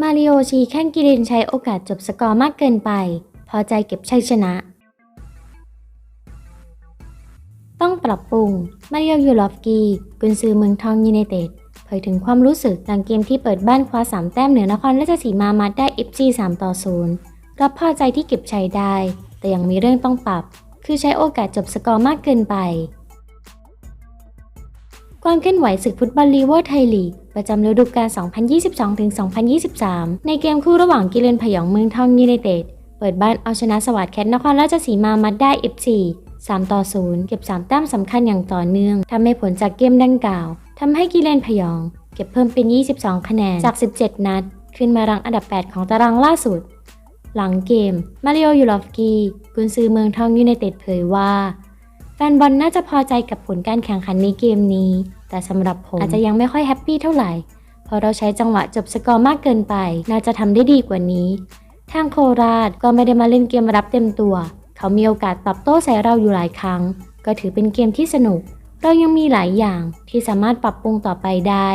มาริโอชีแข่งกิรินใช้โอกาสจบสกอร์มากเกินไป พอใจเก็บชัยชนะ ต้องปรับปรุง มาริโอยูลอฟกี กุนซือเมืองทองยูไนเต็ดเผยถึงความรู้สึกหลังเกมที่เปิดบ้านคว้า 3 แต้มเหนือนครราชสีมามาได้ FC 3 ต่อ 0 รับพอใจที่เก็บชัยได้ แต่ยังมีเรื่องต้องปรับ คือใช้โอกาสจบสกอร์มากเกินไป ความเคลื่อนไหวศึกฟุตบอลลีเวอร์ไทยลีก ประจำฤดูกาล 2022-2023 ในเกมคู่ระหว่างกิเลนพยองเมืองทองยูไนเต็ด เปิดบ้านเอาชนะสวัสดิ์แคทนครราชสีมามาได้ FC 3ต่อ 0 เก็บ 3 แต้มสำคัญอย่างต่อเนื่องทำให้ผลจากเกมดังกล่าวทำให้กิเลนพยอง เก็บเพิ่มเป็น 22 คะแนนจาก 17 นัด ขึ้นมารังอันดับ 8 ของตารางล่าสุด หลังเกมมาริโอยูลอฟกีกุนซือเมืองทองยูไนเต็ดเผยว่า แฟนบอลน่าจะพอใจกับผลการแข่งขันในเกมนี้ แต่สำหรับผมอาจจะยังไม่ค่อยแฮปปี้เท่าไหร่ เพราะเราใช้จังหวะจบสกอร์มากเกินไป น่าจะทำได้ดีกว่านี้ ทางโคราชก็ไม่ได้มาเล่นเกมรับเต็มตัว เขามีโอกาสตอบโต้ใส่เราอยู่หลายครั้ง ก็ถือเป็นเกมที่สนุก เรายังมีหลายอย่างที่สามารถปรับปรุงต่อไปได้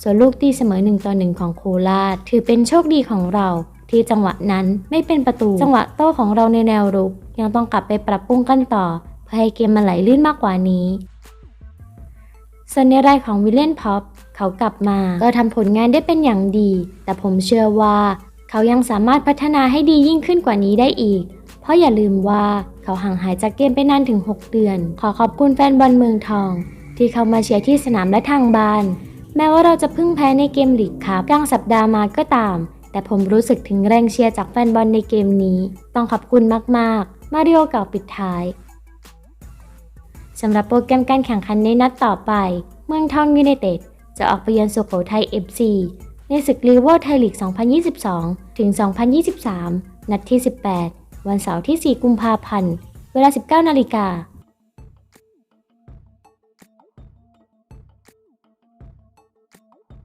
ส่วนลูกตีเสมอ1ต่อ1ของโคราช ถือเป็นโชคดีของเราที่จังหวะนั้นไม่เป็นประตู จังหวะโต้ของเราในแนวรุก ยังต้องกลับไปปรับปรุงกันต่อ พื่อให้เกมมันไหลลื่นมากกว่านี้ ส่วนในรายของวิลเลนพ็อปเขากลับมาก็ทำผลงานได้เป็นอย่างดี แต่ผมเชื่อว่า เขายังสามารถพัฒนาให้ดียิ่งขึ้นกว่านี้ได้อีก เพราะอย่าลืมว่าเขาห่างหายจากเกมไปนานถึง 6 เดือน ขอขอบคุณแฟนบอลเมืองทอง ที่เข้ามาเชียร์ที่สนามและทางบ้าน แม้ว่าเราจะพิ่งแพ้ในเกมลีกครับกลางสัปดาห์มาก็ตาม แต่ผมรู้สึกถึงแรงเชียร์จากแฟนบอลในเกมนี้ ต้องขอบคุณมากๆ มาริโอกล่าวปิดท้าย สำหรับโปรแกรมการแข่งขันในนัดต่อไป เมืองทองยูไนเต็ดจะออกไปเยือนสุโขทัย FC ในศึกลีเวอร์ไทยลีก 2022 ถึง 2023 นัดที่ 18 วันเสาร์ที่ 4 กุมภาพันธ์ เวลา 19 นาฬิกา